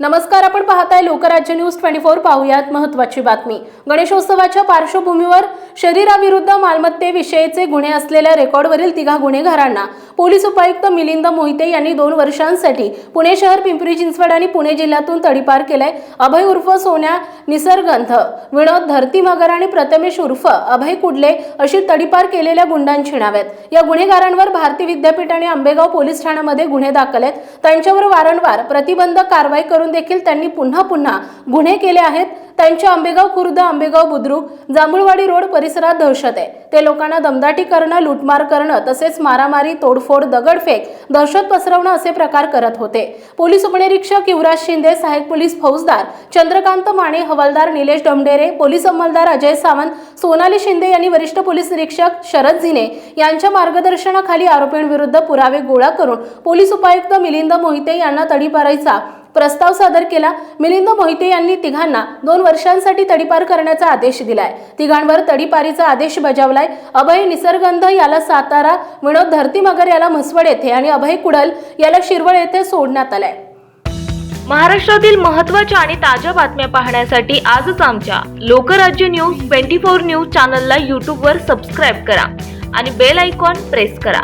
नमस्कार आपण पाहताय लोकराज्य न्यूज ट्वेंटी फोर पाहुयात महत्वाची बातमी. गणेशोत्सवाच्या पार्श्वभूमीवर शरीराविरुद्ध मालमत्तेविषयीचे गुन्हे असलेल्या रेकॉर्डवरील तिघा गुन्हेगारांना पोलीस उपायुक्त मिलिंद मोहिते यांनी दोन वर्षांसाठी पुणे शहर पिंपरी चिंचवड आणि पुणे जिल्ह्यातून तडीपार केलाय. अभय उर्फ सोन्या निसर्गंध विनोद धरतीमगर आणि प्रथमेश उर्फ अभय कुडले अशी तडीपार केलेल्या गुंडांची नावे आहेत या गुन्हेगारांवर भारती विद्यापीठ आणि आंबेगाव पोलीस ठाण्यामध्ये गुन्हे दाखल आहेत. त्यांच्यावर वारंवार प्रतिबंधक कारवाई करून देखील त्यांनी पुन्हा पुन्हा गुन्हे केले आहेत. त्यांच्या आंबेगाव खुर्द आंबेगाव बुद्रुक जांभूळवाडी रोड परिसरात दहशत आहे. ते लोकांना दमदाटी करणं लुटमार करणं तसेच मारामारी तोडफोड दगडफेक दहशत पसरवणं असे प्रकार करत होते. पोलीस उपनिरीक्षक युवराज शिंदे सहाय्यक पोलीस फौजदार चंद्रकांत माने हवालदार निलेश डमडेरे पोलीस अंमलदार अजय सावंत सोनाली शिंदे यांनी वरिष्ठ पोलीस निरीक्षक शरद झिने यांच्या मार्गदर्शनाखाली आरोपींविरुद्ध पुरावे गोळा करून पोलीस उपायुक्त मिलिंद मोहिते यांना तडीपारायचा प्रस्ताव सादर केला. मिलिंद मोहिते यांनी तिघांना दोन वर्षांसाठी तडीपार करण्याचा आदेश दिलाय. तिघांवर तडीपारीचा आदेश बजावलाय. अभय निसर्गंध याला सातारा विनोद धरतीमगर याला म्हसवड येथे आणि अभय कुडल याला शिरवळ येथे सोडण्यात आलंय. महाराष्ट्रातील महत्त्वाच्या आणि ताज्या बातम्या पाहण्यासाठी आजच आमच्या Lokrajya news twenty four news चॅनलला यूट्यूबवर सबस्क्राईब करा आणि बेल आयकॉन प्रेस करा.